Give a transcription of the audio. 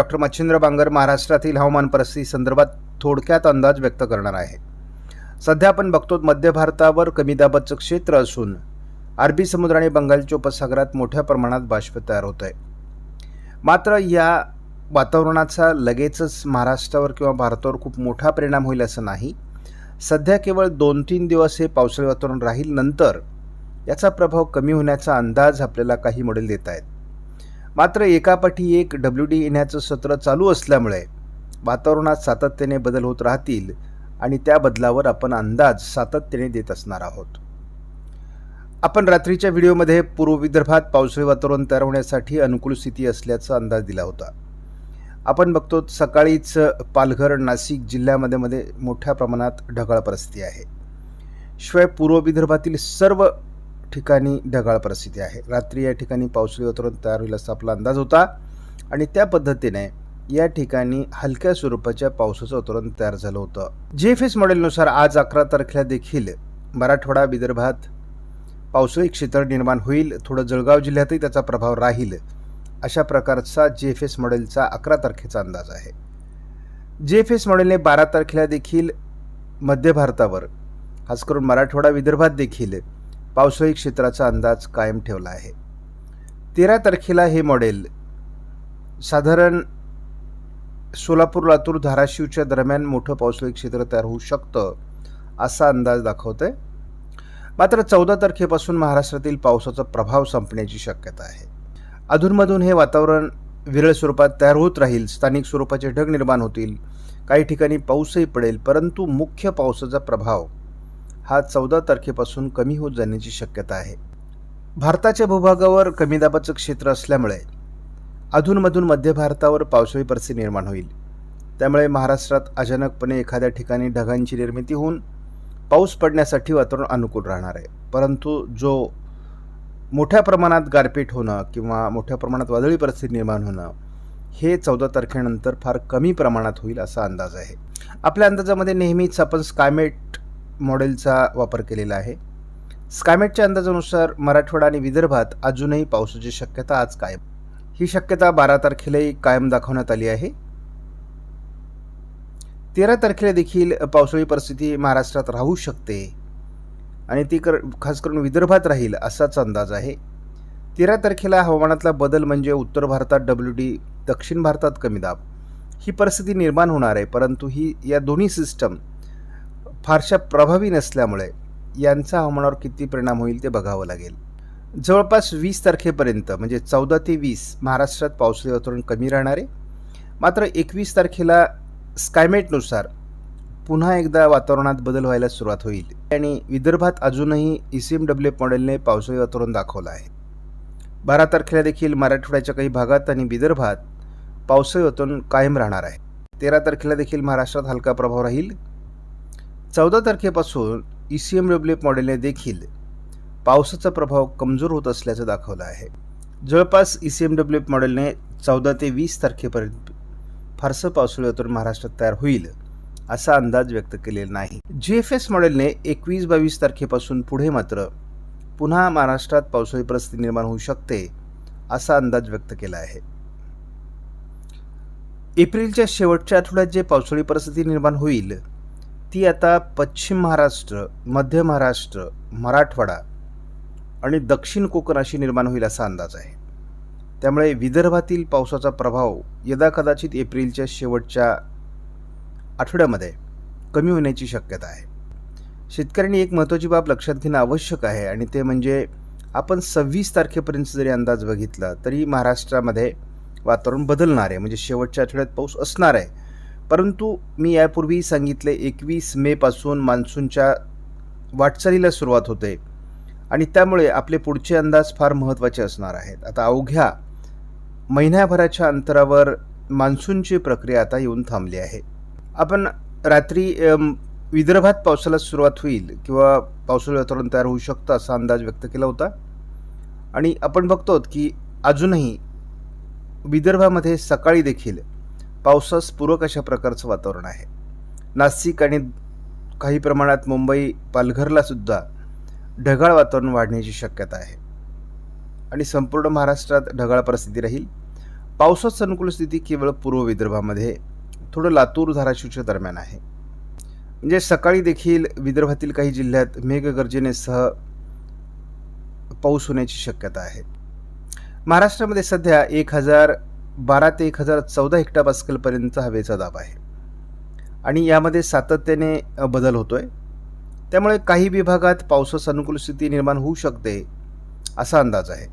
Doctor Machhindra Bangar महाराष्ट्रातील हवामान परिस्थिती संदर्भात थोडक्यात अंदाज व्यक्त करणार आहे. सध्या आपण बघतो मध्य भारतावर कमी दाबाचं क्षेत्र असून अरबी समुद्र आणि बंगालच्या उपसागरात मोठ्या प्रमाणात बाष्प तयार होत आहे मात्र या वातावरणाचा लगेचच महाराष्ट्रावर किंवा भारतावर खूप मोठा परिणाम होईल असं नाही. सध्या केवळ दोन तीन दिवस हे पावसाळी वातावरण राहील नंतर याचा प्रभाव कमी होण्याचा अंदाज आपल्याला काही मॉडेल देत आहेत. मात्र एकापाठी एक डब्ल्यू डी येण्याचं सत्र चालू असल्यामुळे वातावरणात सातत्याने बदल होत राहतील आणि त्या बदलावर आपण अंदाज सातत्याने देत असणार आहोत. आपण रात्रीच्या व्हिडिओमध्ये पूर्व विदर्भात पावसाळी वातावरण तयार होण्यासाठी अनुकूल स्थिती असल्याचा अंदाज दिला होता. आपण बघतो सकाळीच पालघर नाशिक जिल्ह्यामध्ये मध्ये मोठ्या प्रमाणात ढगाळ परिस्थिती आहे. शिवाय पूर्व विदर्भातील सर्व ठिकाणी ढगाळ परिस्थिती आहे. रात्री या ठिकाणी पावसाळी वातावरण तयार होईल असा आपला अंदाज होता. आणि त्या पद्धतीने या ठिकाणी हलक्या स्वरूपाच्या पावसाचं वातावरण तयार झालं होतं. जे एफ एस मॉडेलनुसार आज अकरा तारखेला देखील मराठवाडा विदर्भात पावसाळी क्षेत्र निर्माण होईल. थोडं जळगाव जिल्ह्यातही त्याचा प्रभाव राहील. अशा प्रकारचा जे एफ एस मॉडेलचा अकरा तारखेचा अंदाज आहे. जे एफ एस मॉडेलने बारा तारखेला देखील मध्य भारतावर खास करून मराठवाडा विदर्भात देखील पावसाळी क्षेत्राचा अंदाज कायम ठेवला आहे. तेरा तारखेला हे मॉडेल साधारण सोलापूर लातूर धाराशिवच्या दरम्यान मोठं पावसाळी क्षेत्र तयार होऊ शकतं असा अंदाज दाखवत आहे मात्र चौदा तारखेपासून महाराष्ट्रातील पावसाचा प्रभाव संपण्याची शक्यता आहे. अधूनमधून हे वातावरण विरळ स्वरूपात तयार होत राहील स्थानिक स्वरूपाचे ढग निर्माण होतील काही ठिकाणी पाऊसही पडेल परंतु मुख्य पावसाचा प्रभाव हा चौदा तारखेपासून कमी होत जाण्याची शक्यता आहे. भारताच्या भूभागावर कमी दाबाचं क्षेत्र असल्यामुळे अधूनमधून मध्य भारतावर पावसाळी परिस्थिती निर्माण होईल. त्यामुळे महाराष्ट्रात अचानकपणे एखाद्या ठिकाणी ढगांची निर्मिती होऊन पाऊस पडण्यासाठी वातावरण अनुकूल राहणार आहे. परंतु जो मोठ्या प्रमाणात गारपीट होणं किंवा मोठ्या प्रमाणात वादळी परिस्थिती निर्माण होणं हे चौदा तारखेनंतर फार कमी प्रमाणात होईल असा अंदाज आहे. आपल्या अंदाजामध्ये नेहमीच आपण स्कायमेट मॉडेलचा वापर केलेला आहे. स्कायमेटच्या अंदाजानुसार मराठवाडा आणि विदर्भात अजूनही पावसाची शक्यता आज कायम. ही शक्यता बारा तारखेलाही कायम दाखवण्यात आली आहे. तेरा तारखेला देखील पावसाळी परिस्थिती महाराष्ट्रात राहू शकते आणि ती कर खास करून विदर्भात राहील असाच अंदाज आहे. तेरा तारखेला हवामानातला बदल म्हणजे उत्तर भारतात डब्ल्यू डी दक्षिण भारतात कमी दाब. ही परिस्थिती निर्माण होणार आहे परंतु ही या दोन्ही सिस्टम फारशा प्रभावी नसल्यामुळे यांचा हवामानावर किती परिणाम होईल ते बघावं लागेल. जवळपास वीस तारखेपर्यंत म्हणजे चौदा ते वीस महाराष्ट्रात पावसाचे वातावरण कमी राहणार. आहे मात्र एकवीस तारखेला स्कायमेटनुसार पुन्हा एकदा वातावरणात बदल व्हायला सुरुवात होईल. आणि विदर्भात अजूनही ई सी एम डब्ल्यू मॉडेलने पावसाळी वातावरण दाखवलं आहे. बारा तारखेला देखील मराठवाड्याच्या काही भागात आणि विदर्भात पावसाळी वातावरण कायम राहणार आहे. तेरा तारखेला देखील महाराष्ट्रात हलका प्रभाव राहील. चौदा तारखेपासून ई सी एम डब्ल्यू मॉडेलने देखील पावसाचा प्रभाव कमजोर होत असल्याचं दाखवलं आहे. जवळपास ई सी एम डब्ल्यू मॉडेलने चौदा ते वीस तारखेपर्यंत फारसं पावसाळ्यातून महाराष्ट्रात तयार होईल असा अंदाज व्यक्त केलेला नाही. जी एफ एस मॉडेलने एकवीस बावीस तारखेपासून पुढे मात्र पुन्हा महाराष्ट्रात पावसाळी परिस्थिती निर्माण होऊ शकते असा अंदाज व्यक्त केला आहे. एप्रिलच्या शेवटच्या आठवड्यात जे पावसाळी परिस्थिती निर्माण होईल ती आता पश्चिम महाराष्ट्र मध्य महाराष्ट्र मराठवाडा आणि दक्षिण कोकण अशी निर्माण होईल असा अंदाज आहे. त्यामुळे विदर्भातील पावसाचा प्रभाव यदा कदाचित एप्रिलच्या शेवटच्या आठवड्यामध्ये कमी होण्याची शक्यता आहे. शेतकऱ्यांनी एक महत्त्वाची बाब लक्षात घेणं आवश्यक आहे आणि ते म्हणजे आपण सव्वीस तारखेपर्यंत जरी अंदाज बघितला तरी महाराष्ट्रामध्ये वातावरण बदलणार आहे. म्हणजे शेवटच्या आठवड्यात पाऊस असणार आहे. परंतु मी यापूर्वी सांगितले एकवीस मेपासून मान्सूनच्या वाटचालीला सुरुवात होते आणि त्यामुळे आपले पुढचे अंदाज फार महत्त्वाचे असणार आहेत. आता अवघ्या महिन्याभराच्या अंतरावर मान्सूनची प्रक्रिया आता येऊन थांबली आहे. आपण रात्री विदर्भात पावसाला सुरुवात होईल किंवा पावसाळी वातावरण तयार होऊ शकतं असा अंदाज व्यक्त केला होता. आणि आपण बघतो की अजूनही विदर्भामध्ये सकाळी देखील पावसास पूरक अशा प्रकारचं वातावरण आहे. नाशिक आणि काही प्रमाणात मुंबई पालघरला सुद्धा ढगाळ वातावरण वाढण्याची शक्यता आहे. आणि संपूर्ण महाराष्ट्रात ढगाळ परिस्थिती राहील. पावसात अनुकूल स्थिती केवळ पूर्व विदर्भामध्ये थोडं लातूर धाराशिवच्या दरम्यान आहे. म्हणजे सकाळी देखील विदर्भातील काही जिल्ह्यात मेघगर्जनेसह पाऊस होण्याची शक्यता आहे. महाराष्ट्रामध्ये सध्या एक हजार बारा ते एक हजार चौदा हेक्टापास्कलपर्यंत हवेचा दाब आहे. आणि यामध्ये सातत्याने बदल होतो आहे त्यामुळे काही विभागात पावसास अनुकूल स्थिती निर्माण होऊ शकते असा अंदाज आहे.